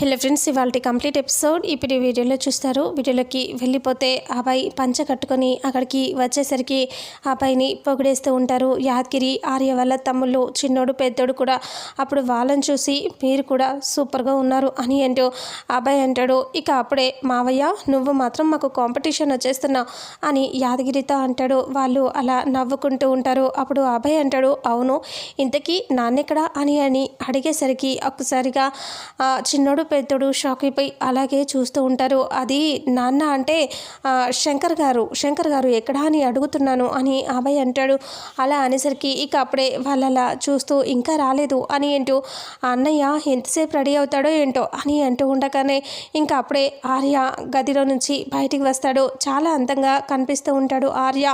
Hello friends ఇవాళ complete episode. ఇప్పుడు వీడియోలో చూస్తారు. వీడియోలోకి వెళ్ళిపోతే అబ్బాయి పంచ కట్టుకొని అక్కడికి వచ్చేసరికి అబ్బాయిని పొగిడేస్తూ ఉంటారు. యాదగిరి ఆర్య వాళ్ళ తమ్ముళ్ళు చిన్నోడు పెద్దోడు కూడా అప్పుడు వాళ్ళని చూసి మీరు కూడా సూపర్గా ఉన్నారు అని అంటూ అబ్బాయి అంటాడు. ఇక అప్పుడే మావయ్య నువ్వు మాత్రం మాకు కాంపిటీషన్ వచ్చేస్తున్నావు అని యాదగిరితో అంటాడు. వాళ్ళు అలా నవ్వుకుంటూ ఉంటారు. అప్పుడు అబ్బాయి అంటాడు అవును ఇంతకీ నాన్నెక్కడా అని అని అడిగేసరికి ఒక్కసారిగా చిన్నోడు పెద్దోడు షాక్ అయిపోయి అలాగే చూస్తూ ఉంటారు. అది నాన్న అంటే శంకర్ గారు శంకర్ గారు ఎక్కడా అని అడుగుతున్నాను అని అభయ్ అంటాడు. అలా అనేసరికి ఇక అప్పుడే వాళ్ళలా చూస్తూ ఇంకా రాలేదు అని ఏంటో అన్నయ్య ఎంతసేపు రెడీ అవుతాడో ఏంటో అని అంటూ ఉండగానే ఇంకా అప్పుడే ఆర్య గదిలో నుంచి బయటికి వస్తాడు. చాలా అందంగా కనిపిస్తూ ఉంటాడు ఆర్య.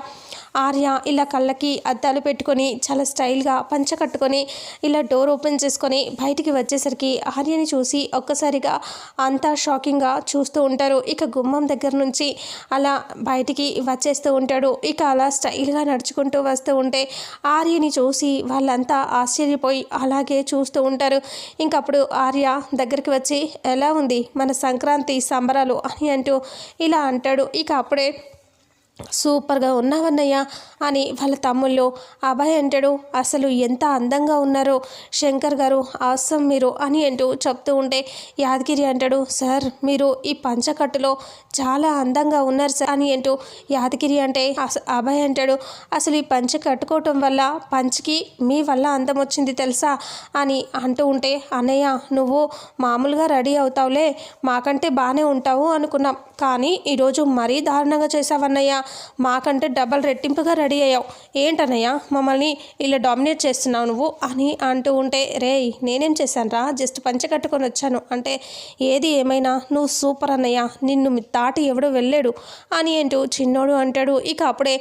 ఆర్య ఇలా కళ్ళకి అద్దాలు పెట్టుకొని చాలా స్టైల్గా పంచ కట్టుకొని ఇలా డోర్ ఓపెన్ చేసుకొని బయటికి వచ్చేసరికి ఆర్యని చూసి ఒక్కసారి ఒక్కసారిగా అంతా షాకింగ్గా చూస్తూ ఉంటారు. ఇక గుమ్మం దగ్గర నుంచి అలా బయటికి వచ్చేస్తూ ఉంటాడు. ఇక అలా స్టైల్గా నడుచుకుంటూ వస్తూ ఉంటే ఆర్యని చూసి వాళ్ళంతా ఆశ్చర్యపోయి అలాగే చూస్తూ ఉంటారు. ఇంకప్పుడు ఆర్య దగ్గరికి వచ్చి ఎలా ఉంది? మన సంక్రాంతి సంబరాలు అని అంటూ ఇలా అంటాడు. ఇక అప్పుడే సూపర్గా ఉన్నావన్నయ్య అని వాళ్ళ తమ్ముళ్ళు అభయ్ అంటాడు అసలు ఎంత అందంగా ఉన్నారో శంకర్ గారు అవసరం మీరు అని అంటూ చెప్తూ ఉంటే యాదగిరి అంటాడు సార్ మీరు ఈ పంచకట్టులో చాలా అందంగా ఉన్నారు సార్ అని అంటూ యాదగిరి అంటే అభయ్ అంటాడు అసలు ఈ పంచ కట్టుకోవటం వల్ల పంచకి మీ వల్ల అందం వచ్చింది తెలుసా అని అంటూ ఉంటే అన్నయ్య నువ్వు మామూలుగా రెడీ అవుతావులే మాకంటే బాగానే ఉంటావు అనుకున్నాం. కానీ ఈరోజు మరీ దారుణంగా చేసావన్నయ్య మాకంటే డబల్ రెట్టింపుగా రెడీ అయ్యావు. ఏంటన్నయ్య? మమ్మల్ని ఇలా డామినేట్ చేస్తున్నావు నువ్వు అని అంటూ ఉంటే రే నేనేం చేశాను రా జస్ట్ పంచె కట్టుకొని వచ్చాను. అంటే ఏది ఏమైనా నువ్వు సూపర్ అన్నయ్య. నిన్ను దాటి ఎవడో వెళ్ళాడు అని అంటూ చిన్నోడు అంటాడు. ఇక అప్పుడే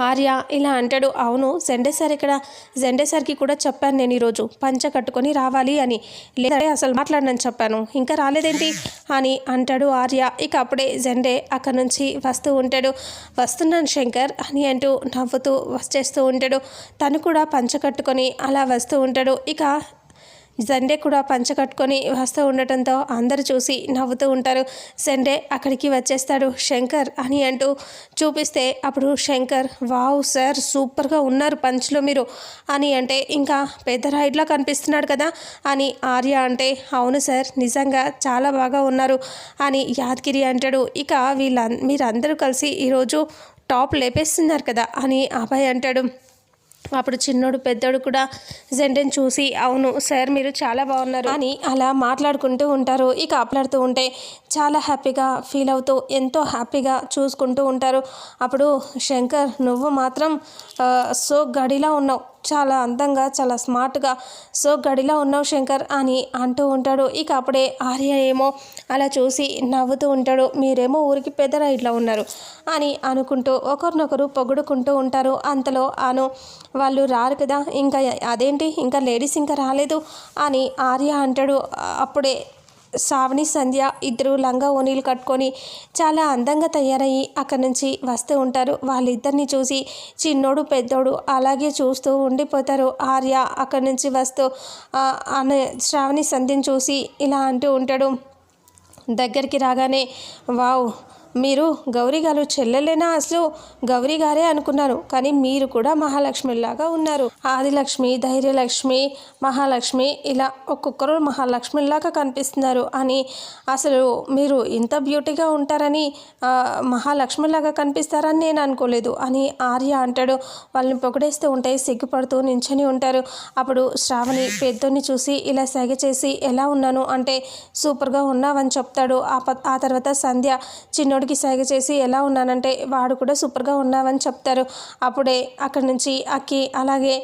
ఆర్య ఇలా అంటాడు అవును జెండే సార్ ఇక్కడ జెండే సార్కి కూడా చెప్పాను నేను ఈరోజు. పంచ కట్టుకొని రావాలి అని. లేదంటే అసలు మాట్లాడనని చెప్పాను. ఇంకా రాలేదేంటి? అని అంటాడు ఆర్య. ఇక అప్పుడే జెండే అక్కడ నుంచి వస్తూ ఉంటాడు. వస్తున్నాను శంకర్ అని అంటూ నవ్వుతూ వచ్చేస్తూ ఉంటాడు. తను కూడా పంచ కట్టుకొని అలా వస్తూ ఉంటాడు. ఇక సండే కూడా పంచ కట్టుకొని వస్తూ ఉండటంతో అందరూ చూసి నవ్వుతూ ఉంటారు. సండే అక్కడికి వచ్చేస్తాడు. శంకర్ అని అంటూ చూపిస్తే అప్పుడు శంకర్ వావ్ సార్ సూపర్గా ఉన్నారు పంచ్లో మీరు అని అంటే ఇంకా పెద్ద రైడ్లా కనిపిస్తున్నాడు కదా అని ఆర్య అంటే అవును సార్ నిజంగా చాలా బాగా ఉన్నారు అని యాదగిరి అంటాడు. ఇక వీళ్ళ మీరందరూ కలిసి ఈరోజు టాప్ లేపేస్తున్నారు కదా అని అభయ్ అంటాడు. అప్పుడు చిన్నోడు పెద్దోడు కూడా జెండెన్ చూసి అవును సార్ మీరు చాలా బాగున్నారు. అని అలా మాట్లాడుకుంటూ ఉంటారు. ఇక ఆపలాడుతూ ఉంటే చాలా హ్యాపీగా ఫీల్ అవుతూ ఎంతో హ్యాపీగా చూసుకుంటూ ఉంటారు. అప్పుడు శంకర్ నువ్వు మాత్రం సో గడిలా ఉన్నావు. చాలా అందంగా చాలా స్మార్ట్గా సో గడిలో ఉన్నావు శంకర్ అని అంటూ ఉంటాడు. ఇక అప్పుడే ఆర్య ఏమో అలా చూసి నవ్వుతూ ఉంటాడు. మీరేమో ఊరికి పెద్ద రైడ్లో ఉన్నారు అని అనుకుంటూ ఒకరినొకరు పొగుడుకుంటూ ఉంటారు. అంతలో అను వాళ్ళు రారు కదా ఇంకా అదేంటి ఇంకా లేడీస్ ఇంకా రాలేదు అని ఆర్య అంటాడు. అప్పుడే శ్రావణి సంధ్య ఇద్దరు లంగా ఓనీలు కట్టుకొని చాలా అందంగా తయారయ్యి అక్కడి నుంచి వస్తూ ఉంటారు. వాళ్ళిద్దరిని చూసి చిన్నోడు పెద్దోడు అలాగే చూస్తూ ఉండిపోతారు. ఆర్య అక్కడి నుంచి వస్తూ అనే శ్రావణి సంధ్యను చూసి ఇలా అంటూ ఉంటాడు. దగ్గరికి రాగానే వావ్ మీరు గౌరీ గారు చెల్లెలేనా? అసలు గౌరీ గారే అనుకున్నారు. కానీ మీరు కూడా మహాలక్ష్మిలాగా ఉన్నారు. ఆదిలక్ష్మి ధైర్యలక్ష్మి మహాలక్ష్మి ఇలా ఒక్కొక్కరు మహాలక్ష్మిలాగా కనిపిస్తున్నారు. అని అసలు మీరు ఇంత బ్యూటీగా ఉంటారని మహాలక్ష్మిలాగా కనిపిస్తారని నేను అనుకోలేదు. అని ఆర్య అంటాడు. వాళ్ళని పొగిడేస్తూ ఉంటే సిగ్గుపడుతూ నించొని ఉంటారు. అప్పుడు శ్రావణి పెద్దోని చూసి ఇలా సెగ చేసి ఎలా ఉన్నాను? అంటే సూపర్గా ఉన్నావని చెప్తాడు. ఆ ప ఆ తర్వాత సంధ్య చిన్నోడికి సైగ చేసి ఎలా ఉన్నానంటే వాడు కూడా సూపర్గా ఉన్నావని చెప్తారు. అప్పుడే అక్కడి నుంచి అక్కి అలాగే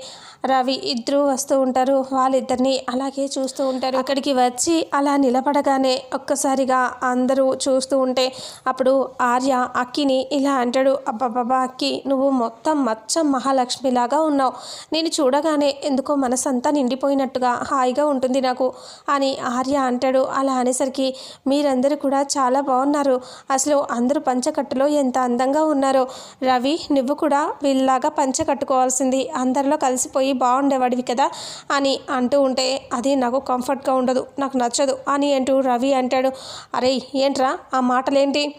రవి ఇద్దరు వస్తూ ఉంటారు. వాళ్ళిద్దరిని అలాగే చూస్తూ ఉంటారు. అక్కడికి వచ్చి అలా నిలబడగానే ఒక్కసారిగా అందరూ చూస్తూ ఉంటే అప్పుడు ఆర్య అక్కిని ఇలా అంటాడు అబ్బాబాబా అక్కి నువ్వు మొత్తం మచ్చం మహాలక్ష్మిలాగా ఉన్నావు. నేను చూడగానే ఎందుకో మనసంతా నిండిపోయినట్టుగా హాయిగా ఉంటుంది నాకు అని ఆర్య అంటాడు. అలా అనేసరికి మీరందరూ కూడా చాలా బాగున్నారు. అసలు అందరూ పంచకట్టులో ఎంత అందంగా ఉన్నారో. రవి నువ్వు కూడా వీళ్ళలాగా పంచ కట్టుకోవాల్సింది అందరిలో కలిసిపోయి బాగుండేవాడివి కదా అని అంటూ ఉంటే అది నాకు కంఫర్ట్గా ఉండదు నాకు నచ్చదు అని అంటూ రవి అంటాడు. అరే ఏంట్రా ఆ మాటలేంటి?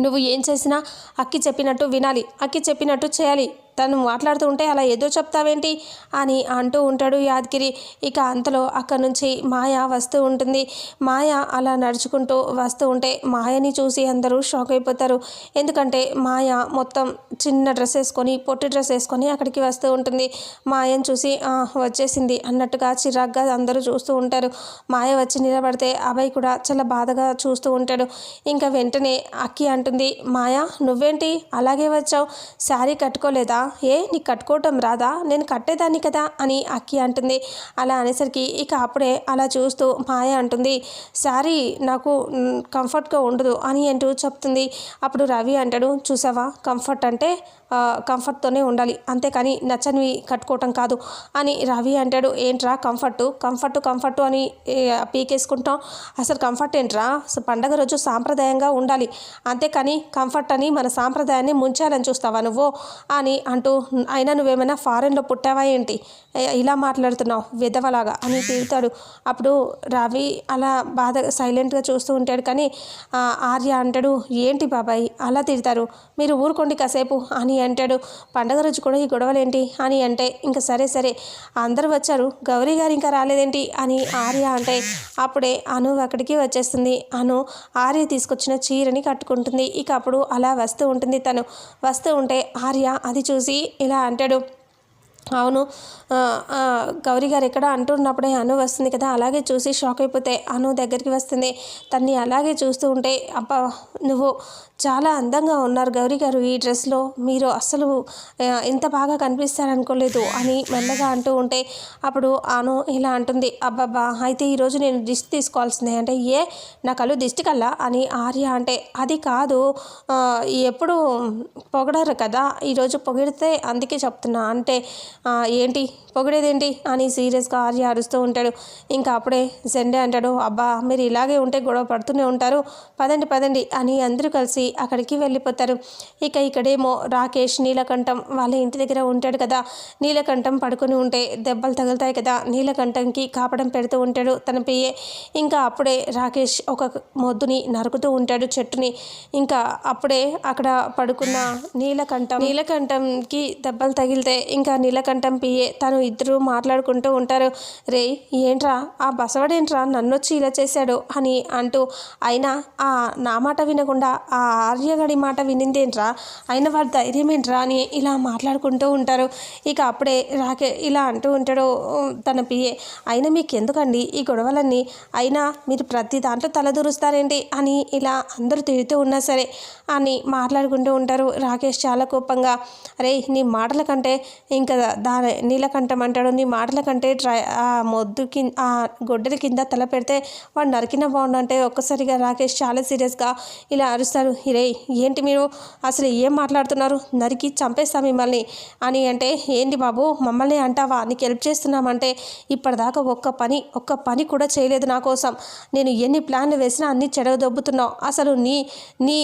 నువ్వు ఏం చేసినా అక్కి చెప్పినట్టు వినాలి అక్కి చెప్పినట్టు చేయాలి. తను మాట్లాడుతూ ఉంటే అలా ఏదో చెప్తావేంటి? అని అంటూ ఉంటాడు యాదగిరి. ఇక అంతలో అక్కడి నుంచి మాయ వస్తూ ఉంటుంది. మాయ అలా నడుచుకుంటూ వస్తూ ఉంటే మాయని చూసి అందరూ షాక్ అయిపోతారు. ఎందుకంటే మాయ మొత్తం చిన్న డ్రెస్ వేసుకొని పొట్టి డ్రెస్ వేసుకొని అక్కడికి వస్తూ ఉంటుంది. మాయని చూసి వచ్చేసింది అన్నట్టుగా చిరాగ్గా అందరూ చూస్తూ ఉంటారు. మాయ వచ్చి నిలబడితే అభయ్ కూడా చాలా బాధగా చూస్తూ ఉంటాడు. ఇంకా వెంటనే అక్కి అంటుంది మాయ నువ్వేంటి? అలాగే వచ్చావు? శారీ కట్టుకోలేదా? ఏ నీకు కట్టుకోవటం రాదా? నేను కట్టేదాన్ని కదా? అని అక్కి అంటుంది. అలా అనేసరికి ఇక అప్పుడే అలా చూస్తూ మాయ అంటుంది. శారీ నాకు కంఫర్ట్గా ఉండదు అని అంటూ చెప్తుంది. అప్పుడు రవి అంటాడు చూసావా? కంఫర్ట్ అంటే కంఫర్ట్తోనే ఉండాలి. అంతేకాని నచ్చనివి కట్టుకోవటం కాదు అని రవి అంటాడు. ఏంట్రా కంఫర్ట్? కంఫర్ట్ కంఫర్ట్ అని పీకేసుకుంటాం. అసలు కంఫర్ట్ ఏంట్రా? పండగ రోజు సాంప్రదాయంగా ఉండాలి. అంతేకాని కంఫర్ట్ అని మన సాంప్రదాయాన్ని ముంచాలని చూస్తావా నువ్వు? అని అంటూ అయినా నువ్వేమైనా ఫారెన్లో పుట్టావా ఏంటి? ఇలా మాట్లాడుతున్నావు విధవలాగా అని తిడతాడు. అప్పుడు రవి అలా బాధ సైలెంట్గా చూస్తూ ఉంటాడు కానీ ఆర్య అంటాడు ఏంటి బాబాయ్? అలా తిడతారు. మీరు ఊరుకోండి కాసేపు అని అంటాడు. పండగ రోజు కూడా ఈ గొడవలేంటి? అని అంటే ఇంకా సరే సరే అందరూ వచ్చారు గౌరీ గారు ఇంకా రాలేదేంటి? అని ఆర్య అంటే అప్పుడే అను అక్కడికి వచ్చేస్తుంది. అను ఆర్య తీసుకొచ్చిన చీరని కట్టుకుంటుంది. ఇక అప్పుడు అలా వస్తూ ఉంటుంది తను. వస్తూ ఉంటే ఆర్య అది చూసి ఇలా అంటాడు. అవును. గౌరీ గారు ఎక్కడ అంటున్నప్పుడే అను వస్తుంది కదా అలాగే చూసి షాక్ అయిపోతే అను దగ్గరికి వస్తుంది. తన్ని అలాగే చూస్తూ ఉంటే అబ్బా నువ్వు చాలా అందంగా ఉన్నారు గౌరీ గారు ఈ డ్రెస్లో. మీరు అస్సలు ఇంత బాగా కనిపిస్తారనుకోలేదు అని మెల్లగా అంటూ ఉంటే అప్పుడు అను ఇలా అంటుంది అబ్బబ్బా అయితే ఈరోజు నేను దిష్టి తీసుకోవాల్సిందే. అంటే ఏ నా కళ్ళు దిష్టి కల్లా? అని ఆర్య అంటే అది కాదు ఎప్పుడు పొగడరు కదా ఈరోజు పొగిడితే అందుకే చెప్తున్నా. అంటే ఏంటి? పొగిడేదేంటి? అని సీరియస్గా ఆర్య అరుస్తూ ఉంటాడు. ఇంకా అప్పుడే జెండే అంటాడు అబ్బా మీరు ఇలాగే ఉంటే గొడవ పడుతూనే ఉంటారు. పదండి పదండి అని అందరూ కలిసి అక్కడికి వెళ్ళిపోతారు. ఇక ఇక్కడేమో రాకేష్ నీలకంఠం వాళ్ళ ఇంటి దగ్గర ఉంటాడు కదా. నీలకంఠం పడుకుని ఉంటే దెబ్బలు తగులుతాయి కదా. నీలకంఠంకి కాపడం పెడుతూ ఉంటాడు తన పియ్యే ఇంకా అప్పుడే రాకేష్ ఒక మొద్దుని నరుకుతూ ఉంటాడు చెట్టుని. ఇంకా అప్పుడే అక్కడ పడుకున్న నీలకంఠం నీలకంఠంకి దెబ్బలు తగిలితే ఇంకా నీలకంఠం పిఏ తను ఇద్దరు మాట్లాడుకుంటూ ఉంటారు. రే ఏంట్రా? ఆ బసవడేంట్రా? నన్ను వచ్చి ఇలా చేశాడు అని అంటూ అయినా ఆ నా మాట వినకుండా ఆ ఆర్యగడి మాట వినిందేంట్రా? అయిన వాడి ధైర్యం ఏంట్రా అని ఇలా మాట్లాడుకుంటూ ఉంటారు. ఇక అప్పుడే రాకే ఇలా అంటూ ఉంటాడు తన పిఏ అయినా మీకు ఎందుకండి ఈ గొడవలన్నీ? అయినా మీరు ప్రతి దాంట్లో తలదూరుస్తారేంటి అని ఇలా అందరూ తిడుతూ ఉన్నా సరే అని మాట్లాడుకుంటూ ఉంటారు రాకేష్ చాలా కోపంగా. అరే నీ మాటల కంటే ఇంకా దాని నీలకంఠం అంటాడు. నీ మాటల కంటే ట్రై ఆ మొద్దు కింద ఆ గొడ్డల కింద తల పెడితే వాడు నరికిన బాగుండు అంటే ఒక్కసారిగా రాకేష్ చాలా సీరియస్గా ఇలా అరుస్తారు. ఇరే ఏంటి మీరు? అసలు ఏం మాట్లాడుతున్నారు? నరికి చంపేస్తా మిమ్మల్ని అని అంటే ఏంటి బాబు? మమ్మల్ని అంటావా? నీకు హెల్ప్ చేస్తున్నామంటే ఇప్పటిదాకా ఒక్క పని ఒక్క పని కూడా చేయలేదు నా కోసం. నేను ఎన్ని ప్లాన్లు వేసినా అన్ని చెడగదొబ్బుతున్నావు. అసలు నీ నీ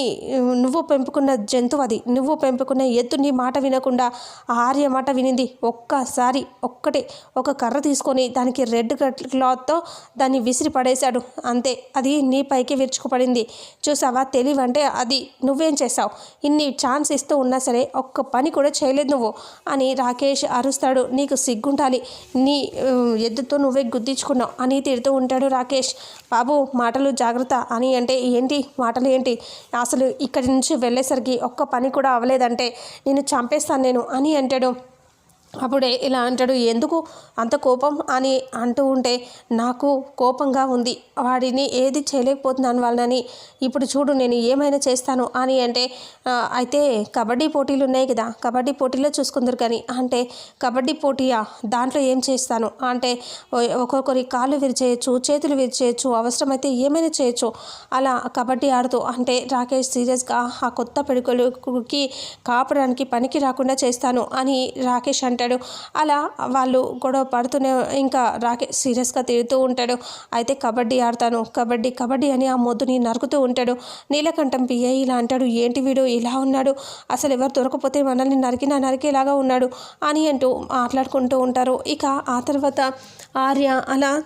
నువ్వు పెంపుకున్న జంతువు అది. నువ్వు పెంపుకున్న ఎత్తు నీ మాట వినకుండా ఆ ఆర్య మాట వినింది. ఒక్కసారి ఒక్కటే ఒక కర్ర తీసుకొని దానికి రెడ్ క్లాత్తో దాన్ని విసిరి పడేశాడు. అంతే అది నీ పైకి విరుచుకుపడింది. చూసావా? తెలివంటే అది నువ్వేం చేసావు ఇన్ని ఛాన్స్ ఇస్తూ ఉన్నా సరే ఒక్క పని కూడా చేయలేదు నువ్వు అని రాకేష్ అరుస్తాడు. నీకు సిగ్గుండాలి. నీ ఎద్దుతో నువ్వే గుద్దించుకున్నావు అని తిడుతూ ఉంటాడు రాకేష్. బాబు మాటలు జాగ్రత్త అని అంటే ఏంటి? మాటలు ఏంటి? అసలు ఇక్కడి నుంచి వెళ్ళేసరికి ఒక్క పని కూడా అవ్వలేదంటే నేను చంపేస్తాను నేను అని అంటాడు. అప్పుడే ఇలా అంటాడు ఎందుకు అంత కోపం? అని అంటూ ఉంటే నాకు కోపంగా ఉంది. వాడిని ఏది చేయలేకపోతున్నాను వాళ్ళని. ఇప్పుడు చూడు నేను ఏమైనా చేస్తాను. అని అంటే అయితే కబడ్డీ పోటీలు ఉన్నాయి కదా కబడ్డీ పోటీలో చూసుకుందరు కానీ అంటే కబడ్డీ పోటీయా? దాంట్లో ఏం చేస్తాను? అంటే ఒక్కొక్కరి కాళ్ళు విరిచేయచ్చు చేతులు విరిచేయచ్చు అవసరమైతే ఏమైనా చేయొచ్చు. అలా కబడ్డీ ఆడుతూ అంటే రాకేష్ సీరియస్గా ఆ కొత్త పెడుకులకి కాపడానికి పనికి రాకుండా చేస్తాను అని రాకేష్ అంటే ఉంటాడు. అలా వాళ్ళు గొడవ పడుతూనే ఇంకా రాకేష్ సీరియస్గా తిడుతూ ఉంటాడు. అయితే కబడ్డీ ఆడతాను కబడ్డీ కబడ్డీ అని ఆ మొద్దుని నరుకుతూ ఉంటాడు. నీలకంఠం పిఏ ఇలా అంటాడు ఏంటి వీడు? ఇలా ఉన్నాడు? అసలు ఎవరు దొరకపోతే మనల్ని నరికినా నరికేలాగా ఉన్నాడు అని అంటూ మాట్లాడుకుంటూ ఉంటారు. ఇక ఆ తర్వాత ఆర్య అలా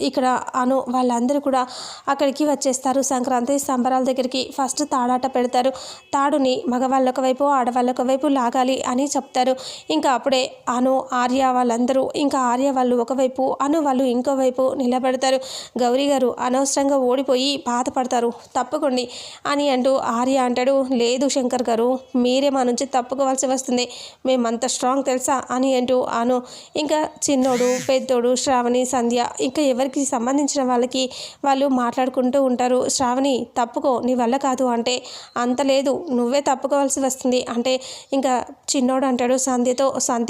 ఇక్కడ అను వాళ్ళందరూ కూడా అక్కడికి వచ్చేస్తారు. సంక్రాంతి సంబరాల దగ్గరికి ఫస్ట్ తాడాట పెడతారు. తాడుని మగవాళ్ళొక వైపు ఆడవాళ్ళొక వైపు లాగాలి అని చెప్తారు. ఇంకా అప్పుడే అను ఆర్య వాళ్ళందరూ ఇంకా ఆర్య వాళ్ళు ఒకవైపు అను వాళ్ళు ఇంకోవైపు నిలబెడతారు. గౌరీ గారు అనవసరంగా ఓడిపోయి బాధపడతారు. తప్పకండి అని అంటూ ఆర్య అంటాడు. లేదు శంకర్ గారు మీరే మా నుంచి తప్పుకోవాల్సి వస్తుంది. మేమంత స్ట్రాంగ్ తెలుసా అని అంటూ అను ఇంకా చిన్నోడు పెద్దోడు శ్రావణి సంధ్య ఇంకా ఎవరికి సంబంధించిన వాళ్ళకి వాళ్ళు మాట్లాడుకుంటూ ఉంటారు. శ్రావణి తప్పుకో నీ వల్ల కాదు అంటే అంత లేదు నువ్వే తప్పుకోవాల్సి వస్తుంది. అంటే ఇంకా చిన్నోడు అంటాడు సంధ్యతో సంధ్య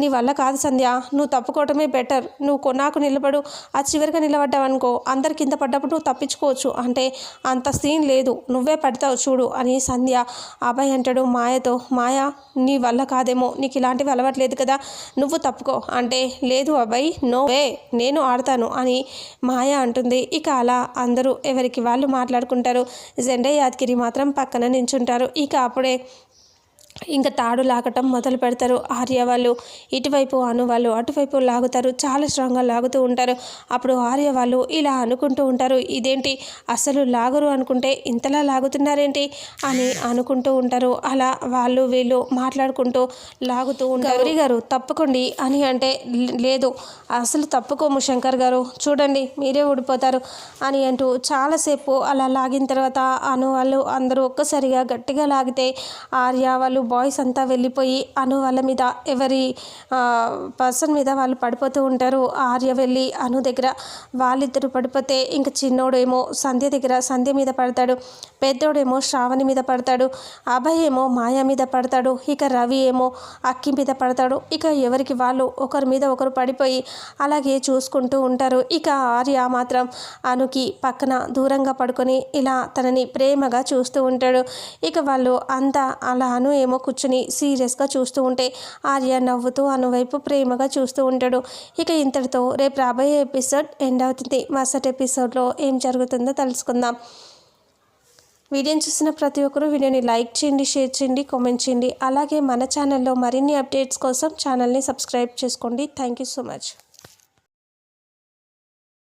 నీ వల్ల కాదు సంధ్య. నువ్వు తప్పుకోవటమే బెటర్ నువ్వు కొన్నాకు నిలబడు. ఆ చివరిగా నిలబడ్డావు అనుకో అందరి కింద పడ్డప్పుడు నువ్వు తప్పించుకోవచ్చు. అంటే అంత సీన్ లేదు. నువ్వే పడతావు చూడు అని సంధ్య అబ్బాయి అంటాడు. మాయతో మాయ నీ వల్ల కాదేమో. నీకు ఇలాంటివి అలవాట్లేదు కదా. నువ్వు తప్పుకో. అంటే లేదు అబ్బాయి నో వే నేను ఆడతాను అని మాయ అంటుంది. ఇక అలా అందరూ ఎవరికి వాళ్ళు మాట్లాడుకుంటారు. జెండా యాదగిరి మాత్రం పక్కన నించుంటారు. ఇక అప్పుడే ఇంకా తాడు లాగటం మొదలు పెడతారు. ఆర్య వాళ్ళు ఇటువైపు అను వాళ్ళు అటువైపు లాగుతారు. చాలా స్ట్రాంగ్గా లాగుతూ ఉంటారు. అప్పుడు ఆర్య వాళ్ళు ఇలా అనుకుంటూ ఉంటారు. ఇదేంటి? అసలు లాగరు అనుకుంటే ఇంతలా లాగుతున్నారేంటి? అని అనుకుంటూ ఉంటారు. అలా వాళ్ళు వీళ్ళు మాట్లాడుకుంటూ లాగుతూ ఉంటారు. గౌరీ గారు తప్పుకోండి అని అంటే లేదు. అసలు తప్పుకోము శంకర్ గారు. చూడండి మీరే ఊడిపోతారు అని అంటూ చాలాసేపు అలా లాగిన తర్వాత అను వాళ్ళు అందరూ ఒక్కసారిగా గట్టిగా లాగితే ఆర్య వాళ్ళు బాయ్స్ అంతా వెళ్ళిపోయి అను వాళ్ళ మీద ఎవరి పర్సన్ మీద వాళ్ళు పడిపోతూ ఉంటారు. ఆర్య వెళ్ళి అను దగ్గర వాళ్ళిద్దరు పడిపోతే ఇంకా చిన్నోడేమో సంధ్య దగ్గర సంధ్య మీద పడతాడు పెద్దోడేమో శ్రావణి మీద పడతాడు అభయ్ ఏమో మాయా మీద పడతాడు ఇక రవి ఏమో అక్కి మీద పడతాడు. ఇక ఎవరికి వాళ్ళు ఒకరి మీద ఒకరు పడిపోయి అలాగే చూసుకుంటూ ఉంటారు. ఇక ఆర్య మాత్రం అనుకి పక్కన దూరంగా పడుకొని ఇలా తనని ప్రేమగా చూస్తూ ఉంటాడు. ఇక వాళ్ళు అంతా అలా అను ఏమో కూర్చుని సీరియస్గా చూస్తూ ఉంటే ఆర్య నవ్వుతూ అనువైపు ప్రేమగా చూస్తూ ఉంటాడు. ఇక ఇంతటితో రేపు రాబోయే ఎపిసోడ్ ఎండ్ అవుతుంది. మరుసటి ఎపిసోడ్లో ఏం జరుగుతుందో తెలుసుకుందాం. వీడియోని చూసిన ప్రతి ఒక్కరూ వీడియోని లైక్ చేయండి షేర్ చేయండి కామెంట్ చేయండి. అలాగే మన ఛానల్లో మరిన్ని అప్డేట్స్ కోసం ఛానల్ని సబ్స్క్రైబ్ చేసుకోండి. Thank you so much.